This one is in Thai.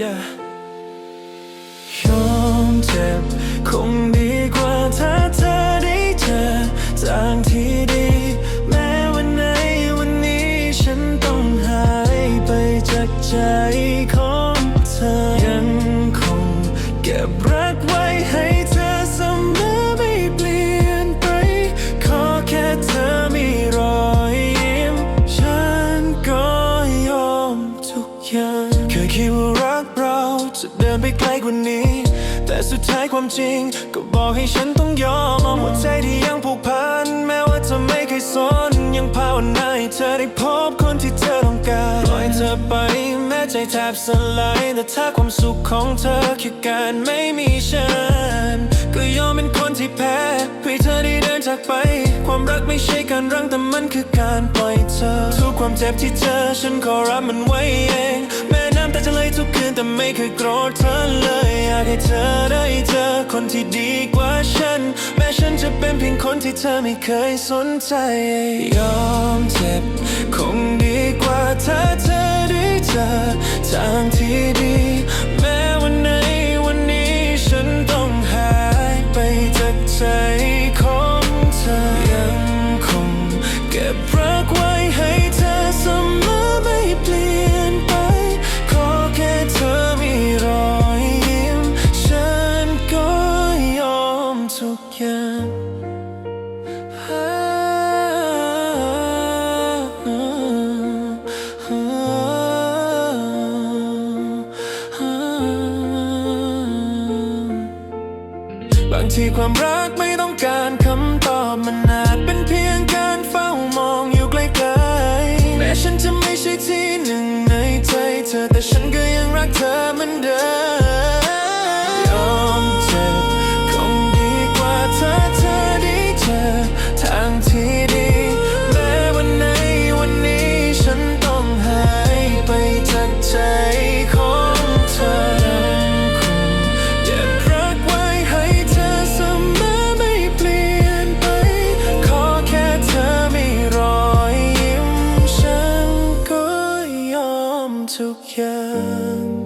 yeah ยอมเจ็บคงดีกว่าถ้าเธอได้เจอทางที่ดี แม้วันไหนวันนี้ฉันต้องหายไปจากใจของเธอยังคงเก็บรักไว้ให้เธอเสมอไม่เปลี่ยนไป ขอแค่เธอมีรอยยิ้ม ฉันก็ยอมทุกอย่างเคยคิดว่า ไปไกลกว่านี้ แต่สุดท้ายความจริง ก็บอกให้ฉันต้องยอมหัวใจที่ยังผูกพัน แม้ว่าจะไม่เคยสนยังภาวนาให้เธอได้พบคนที่เธอต้องการปล่อยเธอไปแม้ใจแทบสลายแต่ถ้าความสุขของเธอคือการไม่มีฉันก็ยอมเป็นคนที่แพ้เพื่อเธอได้เดินจากไป ความรักไม่ใช่การรังแต่มันคือการปล่อยเธอ ทุกความเจ็บที่เจอฉันขอรับมันไว้เองแม้ จะไหลทุกคืนแต่ไม่เคยโกรธเธอเลย อยากให้เธอได้เจอคนที่ดีกว่าฉัน แม้ฉันจะเป็นเพียงคนที่เธอไม่เคยสนใจ ยอมเจ็บคง ที่ความรักไม่ต้องการคำตอบมันอาจเป็นเพียงการเฝ้ามองอยู่ไกลๆแม้ฉันจะไม่ใช่ที่หนึ่งในใจเธอแต่ฉันก็ยังรักเธอเหมือนเดิม ทุกอย่าง